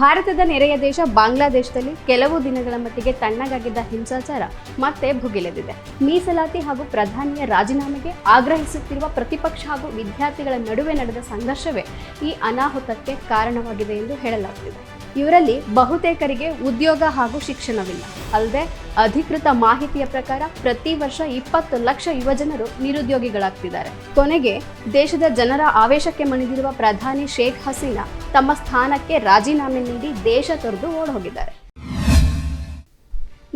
ಭಾರತದ ನೆರೆಯ ದೇಶ ಬಾಂಗ್ಲಾದೇಶದಲ್ಲಿ ಕೆಲವು ದಿನಗಳ ಮಟ್ಟಿಗೆ ತಣ್ಣಗಾಗಿದ್ದ ಹಿಂಸಾಚಾರ ಮತ್ತೆ ಭುಗಿಲೆದಿದೆ. ಮೀಸಲಾತಿ ಹಾಗೂ ಪ್ರಧಾನಿಯ ರಾಜೀನಾಮೆಗೆ ಆಗ್ರಹಿಸುತ್ತಿರುವ ಪ್ರತಿಪಕ್ಷ ಹಾಗೂ ವಿದ್ಯಾರ್ಥಿಗಳ ನಡುವೆ ನಡೆದ ಸಂಘರ್ಷವೇ ಈ ಅನಾಹುತಕ್ಕೆ ಕಾರಣವಾಗಿದೆ ಎಂದು ಹೇಳಲಾಗುತ್ತಿದೆ ಇವರಲ್ಲಿ ಬಹುತೇಕರಿಗೆ ಉದ್ಯೋಗ ಹಾಗೂ ಶಿಕ್ಷಣವಿಲ್ಲ. ಅಲ್ಲದೆ ಅಧಿಕೃತ ಮಾಹಿತಿಯ ಪ್ರಕಾರ ಪ್ರತಿ ವರ್ಷ ಇಪ್ಪತ್ತು ಲಕ್ಷ ಯುವಜನರು ನಿರುದ್ಯೋಗಿಗಳಾಗ್ತಿದ್ದಾರೆ. ಕೊನೆಗೆ ದೇಶದ ಜನರ ಆವೇಶಕ್ಕೆ ಮಣಿದಿರುವ ಪ್ರಧಾನಿ ಶೇಖ್ ಹಸೀನಾ ತಮ್ಮ ಸ್ಥಾನಕ್ಕೆ ರಾಜೀನಾಮೆ ನೀಡಿ ದೇಶ ತೊರೆದು ಓಡೋಗಿದ್ದಾರೆ.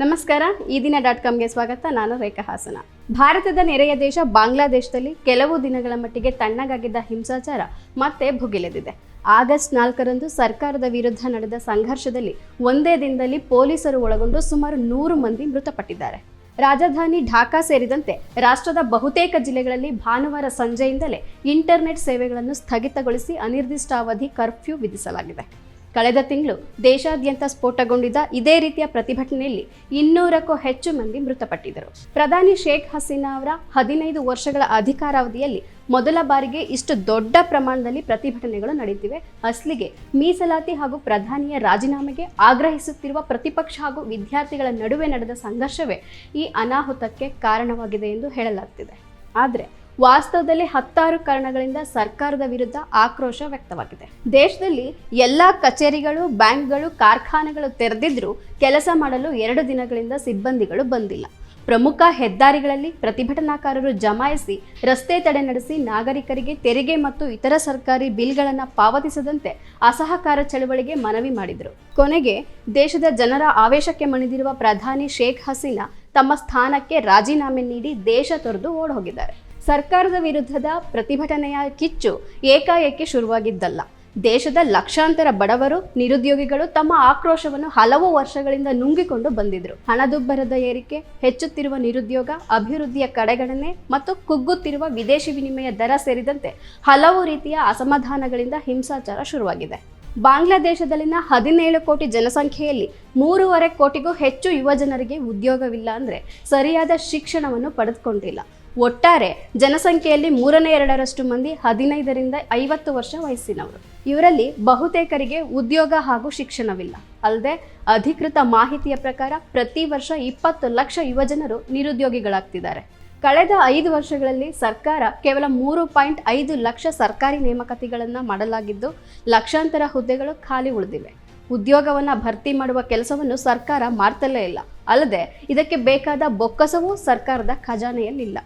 ನಮಸ್ಕಾರ, ಈ ದಿನ ಡಾಟ್ ಕಾಮ್ಗೆ ಸ್ವಾಗತ. ನಾನು ರೇಖಾ ಹಾಸನ. ಭಾರತದ ನೆರೆಯ ದೇಶ ಬಾಂಗ್ಲಾದೇಶದಲ್ಲಿ ಕೆಲವು ದಿನಗಳ ಮಟ್ಟಿಗೆ ತಣ್ಣಗಾಗಿದ್ದ ಹಿಂಸಾಚಾರ ಮತ್ತೆ ಭುಗಿಲೆದಿದೆ. ಆಗಸ್ಟ್ ನಾಲ್ಕರಂದು ಸರ್ಕಾರದ ವಿರುದ್ಧ ನಡೆದ ಸಂಘರ್ಷದಲ್ಲಿ ಒಂದೇ ದಿನದಲ್ಲಿ ಪೊಲೀಸರು ಒಳಗೊಂಡು ಸುಮಾರು ನೂರು ಮಂದಿ ಮೃತಪಟ್ಟಿದ್ದಾರೆ. ರಾಜಧಾನಿ ಢಾಕಾ ಸೇರಿದಂತೆ ರಾಷ್ಟ್ರದ ಬಹುತೇಕ ಜಿಲ್ಲೆಗಳಲ್ಲಿ ಭಾನುವಾರ ಸಂಜೆಯಿಂದಲೇ ಇಂಟರ್ನೆಟ್ ಸೇವೆಗಳನ್ನು ಸ್ಥಗಿತಗೊಳಿಸಿ ಅನಿರ್ದಿಷ್ಟಾವಧಿ ಕರ್ಫ್ಯೂ ವಿಧಿಸಲಾಗಿದೆ. ಕಳೆದ ತಿಂಗಳು ದೇಶಾದ್ಯಂತ ಸ್ಫೋಟಗೊಂಡಿದ್ದ ಇದೇ ರೀತಿಯ ಪ್ರತಿಭಟನೆಯಲ್ಲಿ ಇನ್ನೂರಕ್ಕೂ ಹೆಚ್ಚು ಮಂದಿ ಮೃತಪಟ್ಟಿದ್ದರು. ಪ್ರಧಾನಿ ಶೇಖ್ ಹಸೀನಾ ಅವರ ಹದಿನೈದು ವರ್ಷಗಳ ಅಧಿಕಾರಾವಧಿಯಲ್ಲಿ ಮೊದಲ ಬಾರಿಗೆ ಇಷ್ಟು ದೊಡ್ಡ ಪ್ರಮಾಣದಲ್ಲಿ ಪ್ರತಿಭಟನೆಗಳು ನಡೆಯುತ್ತಿವೆ ಅಸ್ಲಿಗೆ ಮೀಸಲಾತಿ ಹಾಗೂ ಪ್ರಧಾನಿಯ ರಾಜೀನಾಮೆಗೆ ಆಗ್ರಹಿಸುತ್ತಿರುವ ಪ್ರತಿಪಕ್ಷ ಹಾಗೂ ವಿದ್ಯಾರ್ಥಿಗಳ ನಡುವೆ ನಡೆದ ಸಂಘರ್ಷವೇ ಈ ಅನಾಹುತಕ್ಕೆ ಕಾರಣವಾಗಿದೆ ಎಂದು ಹೇಳಲಾಗ್ತಿದೆ. ಆದರೆ ವಾಸ್ತವದಲ್ಲಿ ಹತ್ತಾರು ಕಾರಣಗಳಿಂದ ಸರ್ಕಾರದ ವಿರುದ್ಧ ಆಕ್ರೋಶ ವ್ಯಕ್ತವಾಗಿದೆ. ದೇಶದಲ್ಲಿ ಎಲ್ಲ ಕಚೇರಿಗಳು, ಬ್ಯಾಂಕ್ಗಳು, ಕಾರ್ಖಾನೆಗಳು ತೆರೆದಿದ್ರೂ ಕೆಲಸ ಮಾಡಲು ಎರಡು ದಿನಗಳಿಂದ ಸಿಬ್ಬಂದಿಗಳು ಬಂದಿಲ್ಲ. ಪ್ರಮುಖ ಹೆದ್ದಾರಿಗಳಲ್ಲಿ ಪ್ರತಿಭಟನಾಕಾರರು ಜಮಾಯಿಸಿ ರಸ್ತೆ ತಡೆ ನಡೆಸಿ ನಾಗರಿಕರಿಗೆ ತೆರಿಗೆ ಮತ್ತು ಇತರ ಸರ್ಕಾರಿ ಬಿಲ್ಗಳನ್ನು ಪಾವತಿಸದಂತೆ ಅಸಹಕಾರ ಚಳವಳಿಗೆ ಮನವಿ ಮಾಡಿದರು. ಕೊನೆಗೆ ದೇಶದ ಜನರ ಆವೇಶಕ್ಕೆ ಮಣಿದಿರುವ ಪ್ರಧಾನಿ ಶೇಖ್ ಹಸೀನಾ ತಮ್ಮ ಸ್ಥಾನಕ್ಕೆ ರಾಜೀನಾಮೆ ನೀಡಿ ದೇಶ ತೊರೆದು ಓಡೋಗಿದ್ದಾರೆ. ಸರ್ಕಾರದ ವಿರುದ್ಧದ ಪ್ರತಿಭಟನೆಯ ಕಿಚ್ಚು ಏಕಾಏಕಿ ಶುರುವಾಗಿದ್ದಲ್ಲ. ದೇಶದ ಲಕ್ಷಾಂತರ ಬಡವರು, ನಿರುದ್ಯೋಗಿಗಳು ತಮ್ಮ ಆಕ್ರೋಶವನ್ನು ಹಲವು ವರ್ಷಗಳಿಂದ ನುಂಗಿಕೊಂಡು ಬಂದಿದ್ರು. ಹಣದುಬ್ಬರದ ಏರಿಕೆ, ಹೆಚ್ಚುತ್ತಿರುವ ನಿರುದ್ಯೋಗ, ಅಭಿವೃದ್ಧಿಯ ಕಡೆಗಣನೆ ಮತ್ತು ಕುಗ್ಗುತ್ತಿರುವ ವಿದೇಶಿ ವಿನಿಮಯ ದರ ಸೇರಿದಂತೆ ಹಲವು ರೀತಿಯ ಅಸಮಾಧಾನಗಳಿಂದ ಹಿಂಸಾಚಾರ ಶುರುವಾಗಿದೆ. ಬಾಂಗ್ಲಾದೇಶದಲ್ಲಿನ ಹದಿನೇಳು ಕೋಟಿ ಜನಸಂಖ್ಯೆಯಲ್ಲಿ ಮೂರುವರೆ ಕೋಟಿಗೂ ಹೆಚ್ಚು ಯುವಜನರಿಗೆ ಉದ್ಯೋಗವಿಲ್ಲ ಅಂದರೆ ಸರಿಯಾದ ಶಿಕ್ಷಣವನ್ನು ಪಡೆದುಕೊಂಡಿಲ್ಲ. ಒಟ್ಟಾರೆ ಜನಸಂಖ್ಯೆಯಲ್ಲಿ ಮೂರನೇ ಎರಡರಷ್ಟು ಮಂದಿ ಹದಿನೈದರಿಂದ ಐವತ್ತು ವರ್ಷ ವಯಸ್ಸಿನವರು. ಇವರಲ್ಲಿ ಬಹುತೇಕರಿಗೆ ಉದ್ಯೋಗ ಹಾಗೂ ಶಿಕ್ಷಣವಿಲ್ಲ. ಅಲ್ಲದೆ ಅಧಿಕೃತ ಮಾಹಿತಿಯ ಪ್ರಕಾರ ಪ್ರತಿ ವರ್ಷ ಇಪ್ಪತ್ತು ಲಕ್ಷ ಯುವಜನರು ನಿರುದ್ಯೋಗಿಗಳಾಗ್ತಿದ್ದಾರೆ. ಕಳೆದ ಐದು ವರ್ಷಗಳಲ್ಲಿ ಸರ್ಕಾರ ಕೇವಲ ಮೂರು ಪಾಯಿಂಟ್ ಐದು ಲಕ್ಷ ಸರ್ಕಾರಿ ನೇಮಕಾತಿಗಳನ್ನು ಮಾಡಲಾಗಿದ್ದು, ಲಕ್ಷಾಂತರ ಹುದ್ದೆಗಳು ಖಾಲಿ ಉಳಿದಿವೆ. ಉದ್ಯೋಗವನ್ನು ಭರ್ತಿ ಮಾಡುವ ಕೆಲಸವನ್ನು ಸರ್ಕಾರ ಮಾಡ್ತಲೇ ಇಲ್ಲ. ಅಲ್ಲದೆ ಇದಕ್ಕೆ ಬೇಕಾದ ಬೊಕ್ಕಸವೂ ಸರ್ಕಾರದ ಖಜಾನೆಯಲ್ಲಿಲ್ಲ.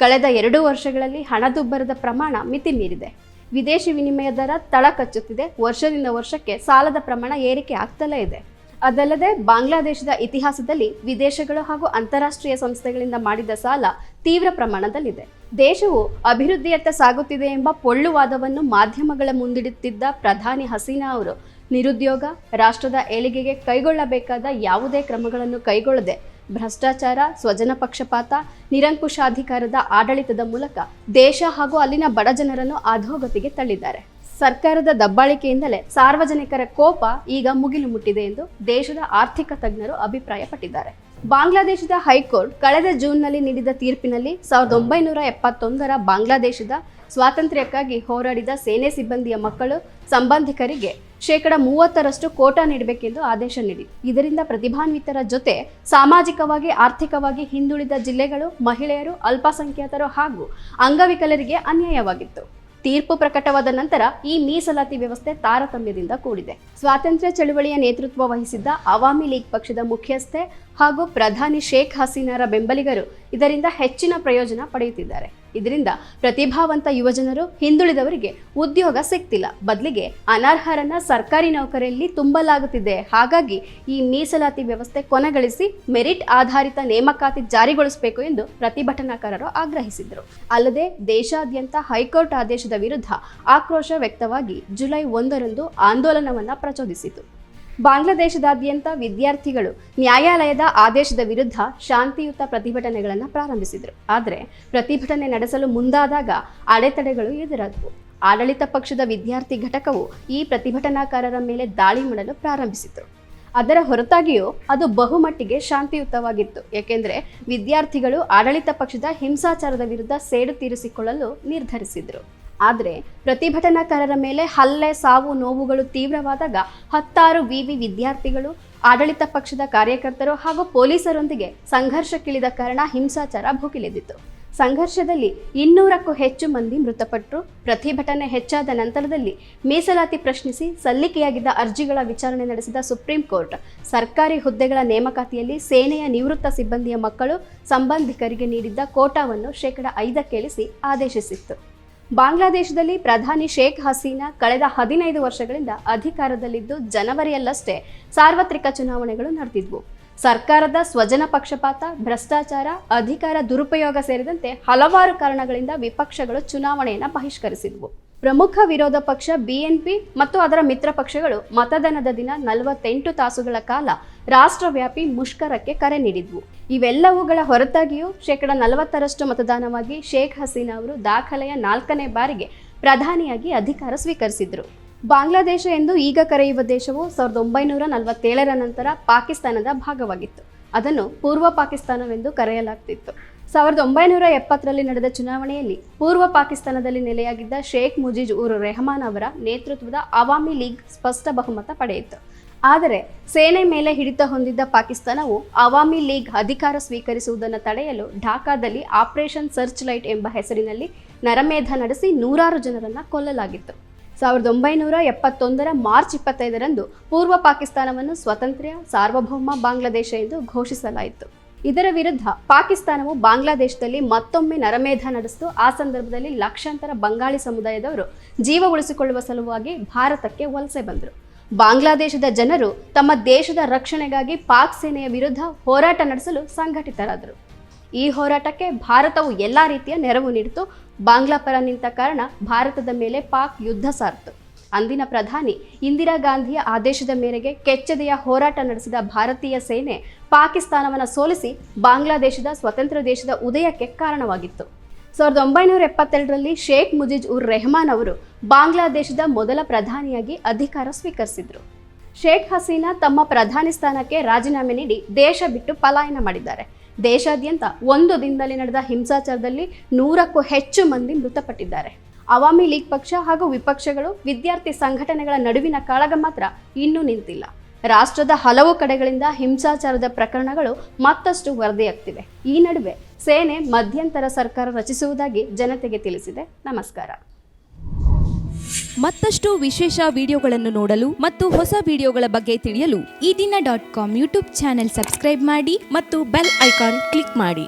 ಕಳೆದ ಎರಡು ವರ್ಷಗಳಲ್ಲಿ ಹಣದುಬ್ಬರದ ಪ್ರಮಾಣ ಮಿತಿ ಮೀರಿದೆ. ವಿದೇಶಿ ವಿನಿಮಯ ದರ ತಳ ಕಚ್ಚುತ್ತಿದೆ. ವರ್ಷದಿಂದ ವರ್ಷಕ್ಕೆ ಸಾಲದ ಪ್ರಮಾಣ ಏರಿಕೆ ಆಗ್ತಲೇ ಇದೆ. ಅದಲ್ಲದೆ ಬಾಂಗ್ಲಾದೇಶದ ಇತಿಹಾಸದಲ್ಲಿ ವಿದೇಶಗಳು ಹಾಗೂ ಅಂತಾರಾಷ್ಟ್ರೀಯ ಸಂಸ್ಥೆಗಳಿಂದ ಮಾಡಿದ ಸಾಲ ತೀವ್ರ ಪ್ರಮಾಣದಲ್ಲಿದೆ. ದೇಶವು ಅಭಿವೃದ್ಧಿಯತ್ತ ಸಾಗುತ್ತಿದೆ ಎಂಬ ಪೊಳ್ಳುವಾದವನ್ನು ಮಾಧ್ಯಮಗಳ ಮುಂದಿಡುತ್ತಿದ್ದ ಪ್ರಧಾನಿ ಹಸೀನಾ ಅವರು ನಿರುದ್ಯೋಗ, ರಾಷ್ಟ್ರದ ಏಳಿಗೆಗೆ ಕೈಗೊಳ್ಳಬೇಕಾದ ಯಾವುದೇ ಕ್ರಮಗಳನ್ನು ಕೈಗೊಳ್ಳದೆ ಭ್ರಷ್ಟಾಚಾರ, ಸ್ವಜನ ಪಕ್ಷಪಾತ, ನಿರಂಕುಶಾಧಿಕಾರದ ಆಡಳಿತದ ಮೂಲಕ ದೇಶ ಹಾಗೂ ಅಲ್ಲಿನ ಬಡ ಜನರನ್ನು ಅಧೋಗತಿಗೆ ತಳ್ಳಿದ್ದಾರೆ. ಸರ್ಕಾರದ ದಬ್ಬಾಳಿಕೆಯಿಂದಲೇ ಸಾರ್ವಜನಿಕರ ಕೋಪ ಈಗ ಮುಗಿಲು ಮುಟ್ಟಿದೆ ಎಂದು ದೇಶದ ಆರ್ಥಿಕ ತಜ್ಞರು ಅಭಿಪ್ರಾಯಪಟ್ಟಿದ್ದಾರೆ. ಬಾಂಗ್ಲಾದೇಶದ ಹೈಕೋರ್ಟ್ ಕಳೆದ ಜೂನ್ನಲ್ಲಿ ನೀಡಿದ ತೀರ್ಪಿನಲ್ಲಿ ಸಾವಿರದ ಒಂಬೈನೂರ ಎಪ್ಪತ್ತೊಂದರ ಬಾಂಗ್ಲಾದೇಶದ ಸ್ವಾತಂತ್ರ್ಯಕ್ಕಾಗಿ ಹೋರಾಡಿದ ಸೇನೆ ಸಿಬ್ಬಂದಿಯ ಮಕ್ಕಳು, ಸಂಬಂಧಿಕರಿಗೆ ಶೇಕಡ ಮೂವತ್ತರಷ್ಟು ಕೋಟಾ ನೀಡಬೇಕೆಂದು ಆದೇಶ ನೀಡಿ. ಇದರಿಂದ ಪ್ರತಿಭಾನ್ವಿತರ ಜೊತೆ ಸಾಮಾಜಿಕವಾಗಿ, ಆರ್ಥಿಕವಾಗಿ ಹಿಂದುಳಿದ ಜಿಲ್ಲೆಗಳು, ಮಹಿಳೆಯರು, ಅಲ್ಪಸಂಖ್ಯಾತರು ಹಾಗೂ ಅಂಗವಿಕಲರಿಗೆ ಅನ್ಯಾಯವಾಗಿತ್ತು. ತೀರ್ಪು ಪ್ರಕಟವಾದ ನಂತರ ಈ ಮೀಸಲಾತಿ ವ್ಯವಸ್ಥೆ ತಾರತಮ್ಯದಿಂದ ಕೂಡಿದೆ. ಸ್ವಾತಂತ್ರ್ಯ ಚಳುವಳಿಯ ನೇತೃತ್ವ ವಹಿಸಿದ್ದ ಅವಾಮಿ ಲೀಗ್ ಪಕ್ಷದ ಮುಖ್ಯಸ್ಥೆ ಹಾಗೂ ಪ್ರಧಾನಿ ಶೇಖ್ ಹಸೀನಾರ ಬೆಂಬಲಿಗರು ಇದರಿಂದ ಹೆಚ್ಚಿನ ಪ್ರಯೋಜನ ಪಡೆಯುತ್ತಿದ್ದಾರೆ. ಇದರಿಂದ ಪ್ರತಿಭಾವಂತ ಯುವಜನರು ಹಿಂದುಳಿದವರಿಗೆ ಉದ್ಯೋಗ ಸಿಗ್ತಿಲ್ಲ. ಬದಲಿಗೆ ಅನರ್ಹರನ್ನ ಸರ್ಕಾರಿ ನೌಕರಿಯಲ್ಲಿ ತುಂಬಲಾಗುತ್ತಿದೆ. ಹಾಗಾಗಿ ಈ ಮೀಸಲಾತಿ ವ್ಯವಸ್ಥೆ ಕೊನೆಗಳಿಸಿ ಮೆರಿಟ್ ಆಧಾರಿತ ನೇಮಕಾತಿ ಜಾರಿಗೊಳಿಸಬೇಕು ಎಂದು ಪ್ರತಿಭಟನಾಕಾರರು ಆಗ್ರಹಿಸಿದರು. ಅಲ್ಲದೆ ದೇಶಾದ್ಯಂತ ಹೈಕೋರ್ಟ್ ಆದೇಶದ ವಿರುದ್ಧ ಆಕ್ರೋಶ ವ್ಯಕ್ತವಾಗಿ ಜುಲೈ ಒಂದರಂದು ಆಂದೋಲನವನ್ನ ಪ್ರಚೋದಿಸಿತು. ಬಾಂಗ್ಲಾದೇಶದಾದ್ಯಂತ ವಿದ್ಯಾರ್ಥಿಗಳು ನ್ಯಾಯಾಲಯದ ಆದೇಶದ ವಿರುದ್ಧ ಶಾಂತಿಯುತ ಪ್ರತಿಭಟನೆಗಳನ್ನು ಪ್ರಾರಂಭಿಸಿದರು. ಆದರೆ ಪ್ರತಿಭಟನೆ ನಡೆಸಲು ಮುಂದಾದಾಗ ಅಡೆತಡೆಗಳು ಎದುರಾದವು. ಆಡಳಿತ ಪಕ್ಷದ ವಿದ್ಯಾರ್ಥಿ ಘಟಕವು ಈ ಪ್ರತಿಭಟನಾಕಾರರ ಮೇಲೆ ದಾಳಿ ಮಾಡಲು ಪ್ರಾರಂಭಿಸಿತು ಅದರ ಹೊರತಾಗಿಯೂ ಅದು ಬಹುಮಟ್ಟಿಗೆ ಶಾಂತಿಯುತವಾಗಿತ್ತು. ಏಕೆಂದರೆ ವಿದ್ಯಾರ್ಥಿಗಳು ಆಡಳಿತ ಪಕ್ಷದ ಹಿಂಸಾಚಾರದ ವಿರುದ್ಧ ಸೇಡು ತೀರಿಸಿಕೊಳ್ಳಲು ನಿರ್ಧರಿಸಿದರು. ಆದರೆ ಪ್ರತಿಭಟನಾಕಾರರ ಮೇಲೆ ಹಲ್ಲೆ, ಸಾವು, ನೋವುಗಳು ತೀವ್ರವಾದಾಗ ಹತ್ತಾರು ವಿವಿ ವಿದ್ಯಾರ್ಥಿಗಳು, ಆಡಳಿತ ಪಕ್ಷದ ಕಾರ್ಯಕರ್ತರು ಹಾಗೂ ಪೊಲೀಸರೊಂದಿಗೆ ಸಂಘರ್ಷಕ್ಕಿಳಿದ ಕಾರಣ ಹಿಂಸಾಚಾರ ಭುಗಿಲೆದ್ದಿತು ಸಂಘರ್ಷದಲ್ಲಿ ಇನ್ನೂರಕ್ಕೂ ಹೆಚ್ಚು ಮಂದಿ ಮೃತಪಟ್ಟರು. ಪ್ರತಿಭಟನೆ ಹೆಚ್ಚಾದ ನಂತರದಲ್ಲಿ ಮೀಸಲಾತಿ ಪ್ರಶ್ನಿಸಿ ಸಲ್ಲಿಕೆಯಾಗಿದ್ದ ಅರ್ಜಿಗಳ ವಿಚಾರಣೆ ನಡೆಸಿದ ಸುಪ್ರೀಂ ಕೋರ್ಟ್, ಸರ್ಕಾರಿ ಹುದ್ದೆಗಳ ನೇಮಕಾತಿಯಲ್ಲಿ ಸೇನೆಯ ನಿವೃತ್ತ ಸಿಬ್ಬಂದಿಯ ಮಕ್ಕಳು ಸಂಬಂಧಿಕರಿಗೆ ನೀಡಿದ್ದ ಕೋಟಾವನ್ನು ಶೇಕಡ ಐದಕ್ಕಿಳಿಸಿ ಆದೇಶಿಸಿತ್ತು. ಬಾಂಗ್ಲಾದೇಶದಲ್ಲಿ ಪ್ರಧಾನಿ ಶೇಖ್ ಹಸೀನಾ ಕಳೆದ ಹದಿನೈದು ವರ್ಷಗಳಿಂದ ಅಧಿಕಾರದಲ್ಲಿದ್ದು ಜನವರಿಯಲ್ಲಷ್ಟೇ ಸಾರ್ವತ್ರಿಕ ಚುನಾವಣೆಗಳು ನಡೆದಿದ್ವು. ಸರ್ಕಾರದ ಸ್ವಜನ ಪಕ್ಷಪಾತ, ಭ್ರಷ್ಟಾಚಾರ, ಅಧಿಕಾರ ದುರುಪಯೋಗ ಸೇರಿದಂತೆ ಹಲವಾರು ಕಾರಣಗಳಿಂದ ವಿಪಕ್ಷಗಳು ಚುನಾವಣೆಯನ್ನು ಬಹಿಷ್ಕರಿಸಿದ್ವು. ಪ್ರಮುಖ ವಿರೋಧ ಪಕ್ಷ ಬಿಎನ್ಪಿ ಮತ್ತು ಅದರ ಮಿತ್ರ ಪಕ್ಷಗಳು ಮತದಾನದ ದಿನ ನಲವತ್ತೆಂಟು ತಾಸುಗಳ ಕಾಲ ರಾಷ್ಟ್ರವ್ಯಾಪಿ ಮುಷ್ಕರಕ್ಕೆ ಕರೆ ನೀಡಿದ್ವು. ಇವೆಲ್ಲವುಗಳ ಹೊರತಾಗಿಯೂ ಶೇಕಡ ನಲವತ್ತರಷ್ಟು ಮತದಾನವಾಗಿ ಶೇಖ್ ಹಸೀನಾ ಅವರು ದಾಖಲೆಯ ನಾಲ್ಕನೇ ಬಾರಿಗೆ ಪ್ರಧಾನಿಯಾಗಿ ಅಧಿಕಾರ ಸ್ವೀಕರಿಸಿದ್ರು. ಬಾಂಗ್ಲಾದೇಶ ಎಂದು ಈಗ ಕರೆಯುವ ದೇಶವು ಸಾವಿರದ ಒಂಬೈನೂರ ನಲವತ್ತೇಳರ ನಂತರ ಪಾಕಿಸ್ತಾನದ ಭಾಗವಾಗಿತ್ತು. ಅದನ್ನು ಪೂರ್ವ ಪಾಕಿಸ್ತಾನವೆಂದು ಕರೆಯಲಾಗ್ತಿತ್ತು. ಸಾವಿರದ ಒಂಬೈನೂರ ಎಪ್ಪತ್ತರಲ್ಲಿ ನಡೆದ ಚುನಾವಣೆಯಲ್ಲಿ ಪೂರ್ವ ಪಾಕಿಸ್ತಾನದಲ್ಲಿ ನೆಲೆಯಾಗಿದ್ದ ಶೇಖ್ ಮುಜಿಜ್ ಉರ್ ರೆಹಮಾನ್ ಅವರ ನೇತೃತ್ವದ ಅವಾಮಿ ಲೀಗ್ ಸ್ಪಷ್ಟ ಬಹುಮತ ಪಡೆಯಿತು. ಆದರೆ ಸೇನೆ ಮೇಲೆ ಹಿಡಿತ ಹೊಂದಿದ್ದ ಪಾಕಿಸ್ತಾನವು ಅವಾಮಿ ಲೀಗ್ ಅಧಿಕಾರ ಸ್ವೀಕರಿಸುವುದನ್ನು ತಡೆಯಲು ಢಾಕಾದಲ್ಲಿ ಆಪರೇಷನ್ ಸರ್ಚ್ ಲೈಟ್ ಎಂಬ ಹೆಸರಿನಲ್ಲಿ ನರಮೇಧ ನಡೆಸಿ ನೂರಾರು ಜನರನ್ನು ಕೊಲ್ಲಲಾಗಿತ್ತು. ಸಾವಿರದ ಒಂಬೈನೂರ ಎಪ್ಪತ್ತೊಂದರ ಮಾರ್ಚ್ ಇಪ್ಪತ್ತೈದರಂದು ಪೂರ್ವ ಪಾಕಿಸ್ತಾನವನ್ನು ಸ್ವತಂತ್ರ, ಸಾರ್ವಭೌಮ ಬಾಂಗ್ಲಾದೇಶ ಎಂದು ಘೋಷಿಸಲಾಯಿತು. ಇದರ ವಿರುದ್ಧ ಪಾಕಿಸ್ತಾನವು ಬಾಂಗ್ಲಾದೇಶದಲ್ಲಿ ಮತ್ತೊಮ್ಮೆ ನರಮೇಧ ನಡೆಸಿತು. ಆ ಸಂದರ್ಭದಲ್ಲಿ ಲಕ್ಷಾಂತರ ಬಂಗಾಳಿ ಸಮುದಾಯದವರು ಜೀವ ಉಳಿಸಿಕೊಳ್ಳುವ ಸಲುವಾಗಿ ಭಾರತಕ್ಕೆ ವಲಸೆ ಬಂದರು. ಬಾಂಗ್ಲಾದೇಶದ ಜನರು ತಮ್ಮ ದೇಶದ ರಕ್ಷಣೆಗಾಗಿ ಪಾಕ್ ಸೇನೆಯ ವಿರುದ್ಧ ಹೋರಾಟ ನಡೆಸಲು ಸಂಘಟಿತರಾದರು. ಈ ಹೋರಾಟಕ್ಕೆ ಭಾರತವು ಎಲ್ಲ ರೀತಿಯ ನೆರವು ನೀಡಿತು. ಬಾಂಗ್ಲಾ ಪರ ನಿಂತ ಕಾರಣ ಭಾರತದ ಮೇಲೆ ಪಾಕ್ ಯುದ್ಧ ಸಾರಿತು. ಅಂದಿನ ಪ್ರಧಾನಿ ಇಂದಿರಾ ಗಾಂಧಿಯ ಆದೇಶದ ಮೇರೆಗೆ ಕೆಚ್ಚೆದೆಯ ಹೋರಾಟ ನಡೆಸಿದ ಭಾರತೀಯ ಸೇನೆ ಪಾಕಿಸ್ತಾನವನ್ನು ಸೋಲಿಸಿ ಬಾಂಗ್ಲಾದೇಶದ ಸ್ವತಂತ್ರ ದೇಶದ ಉದಯಕ್ಕೆ ಕಾರಣವಾಗಿತ್ತು. ಸಾವಿರದ ಒಂಬೈನೂರ ಎಪ್ಪತ್ತೆರಡರಲ್ಲಿ ಶೇಖ್ ಮುಜಿಜ್ ಉರ್ ರೆಹಮಾನ್ ಅವರು ಬಾಂಗ್ಲಾದೇಶದ ಮೊದಲ ಪ್ರಧಾನಿಯಾಗಿ ಅಧಿಕಾರ ಸ್ವೀಕರಿಸಿದರು. ಶೇಖ್ ಹಸೀನಾ ತಮ್ಮ ಪ್ರಧಾನಿ ಸ್ಥಾನಕ್ಕೆ ರಾಜೀನಾಮೆ ನೀಡಿ ದೇಶ ಬಿಟ್ಟು ಪಲಾಯನ ಮಾಡಿದ್ದಾರೆ. ದೇಶಾದ್ಯಂತ ಒಂದು ದಿನದಲ್ಲಿ ನಡೆದ ಹಿಂಸಾಚಾರದಲ್ಲಿ ನೂರಕ್ಕೂ ಹೆಚ್ಚು ಮಂದಿ ಮೃತಪಟ್ಟಿದ್ದಾರೆ. ಅವಾಮಿ ಲೀಗ್ ಪಕ್ಷ ಹಾಗೂ ವಿಪಕ್ಷಗಳು ವಿದ್ಯಾರ್ಥಿ ಸಂಘಟನೆಗಳ ನಡುವಿನ ಕಾಳಗ ಮಾತ್ರ ಇನ್ನೂ ನಿಂತಿಲ್ಲ. ರಾಷ್ಟ್ರದ ಹಲವು ಕಡೆಗಳಿಂದ ಹಿಂಸಾಚಾರದ ಪ್ರಕರಣಗಳು ಮತ್ತಷ್ಟು ವರದಿಯಾಗ್ತಿವೆ. ಈ ನಡುವೆ ಸೇನೆ ಮಧ್ಯಂತರ ಸರ್ಕಾರ ರಚಿಸುವುದಾಗಿ ಜನತೆಗೆ ತಿಳಿಸಿದೆ. ನಮಸ್ಕಾರ. ಮತ್ತಷ್ಟು ವಿಶೇಷ ವಿಡಿಯೋಗಳನ್ನು ನೋಡಲು ಮತ್ತು ಹೊಸ ವಿಡಿಯೋಗಳ ಬಗ್ಗೆ ತಿಳಿಯಲು Ee Dina dot com YouTube channel subscribe ಮಾಡಿ ಮತ್ತು ಬೆಲ್ ಐಕಾನ್ ಕ್ಲಿಕ್ ಮಾಡಿ.